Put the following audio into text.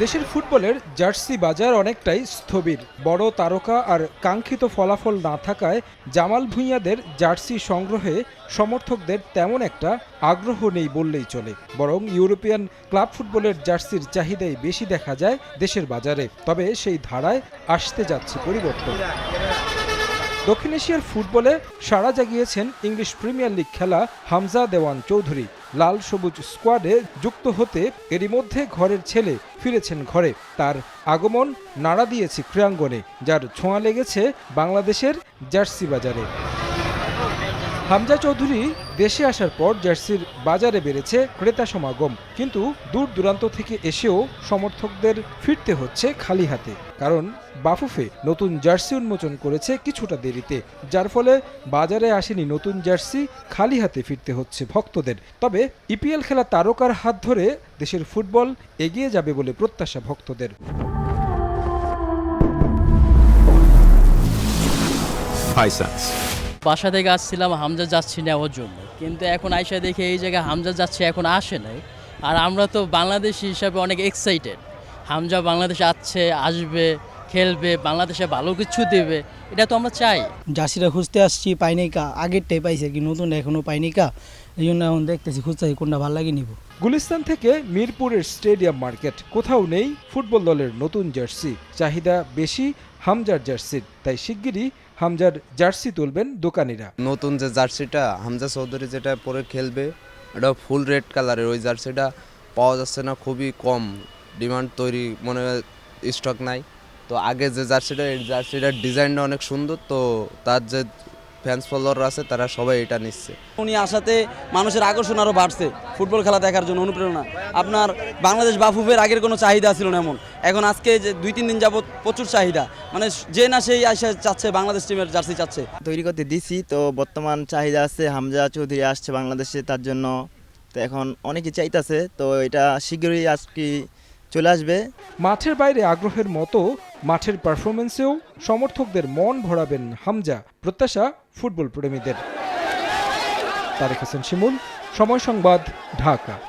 দেশের ফুটবলের জার্সি বাজার অনেকটাই স্থবির। বড় তারকা আর কাঙ্ক্ষিত ফলাফল না থাকায় জামাল ভুঁইয়াদের জার্সি সংগ্রহে সমর্থকদের তেমন একটা আগ্রহ নেই বললেই চলে। বরং ইউরোপিয়ান ক্লাব ফুটবলের জার্সির চাহিদাই বেশি দেখা যায় দেশের বাজারে। তবে সেই ধারায় আসতে যাচ্ছে পরিবর্তন। দক্ষিণ এশিয়ার ফুটবলে সাড়া জাগিয়েছেন ইংলিশ প্রিমিয়ার লিগ খেলা হামজা দেওয়ান চৌধুরী। লাল সবুজ স্কোয়াডে যুক্ত হতে এরই মধ্যে ঘরের ছেলে ফিরেছেন ঘরে। তার আগমন নাড়া দিয়েছে ক্রীড়াঙ্গনে, যার ছোঁয়া লেগেছে বাংলাদেশের জার্সি বাজারে। হামজা চৌধুরী দেশে আসার পর জার্সির বাজারে বেড়েছে ক্রেতা সমাগম। কিন্তু দূর দূরান্ত থেকে এসেও সমর্থকদের ফিরতে হচ্ছে খালি হাতে। কারণ বাফুফে নতুন জার্সি উন্মোচন করেছে কিছুটা দেরিতে যার ফলে বাজারে আসেনি নতুন জার্সি খালি হাতে ফিরতে হচ্ছে ভক্তদের। তবে ইপিএল খেলা তারকার হাত ধরে দেশের ফুটবল এগিয়ে যাবে বলে প্রত্যাশা ভক্তদের। বাসা থেকে আসছিলাম হামজা যাচ্ছি নেওয়ার জন্য। কিন্তু এখন আইসা দেখে এই জায়গায় হামজা যাচ্ছে, এখন আসে নাই। আর আমরা তো বাংলাদেশি হিসাবে অনেক এক্সাইটেড হামজা বাংলাদেশে আসছে আসবে, খেলবে, বাংলাদেশে ভালো কিছু দেবে, এটা তো আমরা চাই। জাসিরা খুঁজতে আসছি পাইনিকা, আগেরটাই পাইছে কি নতুন এখনও পাইনি কা এই জন্য এখন দেখতেছি খুঁজতেছি কোনটা ভালো লাগে নিব। গুলিস্তান থেকে মিরপুরের স্টেডিয়াম মার্কেট কোথাও নেই ফুটবল দলের নতুন জার্সি। চাহিদা বেশি হামজার জার্সির তাই শিগগিরই হামজার জার্সি তুলবেন দোকানিরা। নতুন যে জার্সিটা হামজা চৌধুরী যেটা পরে খেলবে এটা ফুল রেড কালারের। ওই জার্সিটা পাওয়া যাচ্ছে না খুবই কম ডিমান্ড তৈরি মনে হয় স্টক নাই। তো আগে যে জার্সিটা এই জার্সিটার ডিজাইনটা অনেক সুন্দর তো তার যে ফ্যান্স ফলোয়ার আছে তারা সবাই এটা নিচ্ছে। উনি আসাতে মানুষের আকর্ষণ আরও বাড়ছে ফুটবল খেলা দেখার জন্য অনুপ্রেরণা। আপনার বাংলাদেশ বাফুফের আগের কোনো চাহিদা ছিল না এমন। এখন আজকে যে দুই তিন দিন যাবত প্রচুর চাহিদা। মানে যে না সেই আসে চাচ্ছে বাংলাদেশ টিমের জার্সি চাচ্ছে। তৈরি করতে দিছি তো বর্তমান চাহিদা আছে হামজা চৌধুরী আসছে বাংলাদেশে তার জন্য। তো এখন অনেকে চাইতেছে তো এটা শীঘ্রই আজকে চলে আসবে। মাঠের বাইরে আগ্রহের মতো মাঠের পারফরমেন্সেও সমর্থকদের মন ভরাবেন হামজা, প্রত্যাশা ফুটবল প্রেমীদের। তারেক হোসেন শিমুল, সময় সংবাদ, ঢাকা।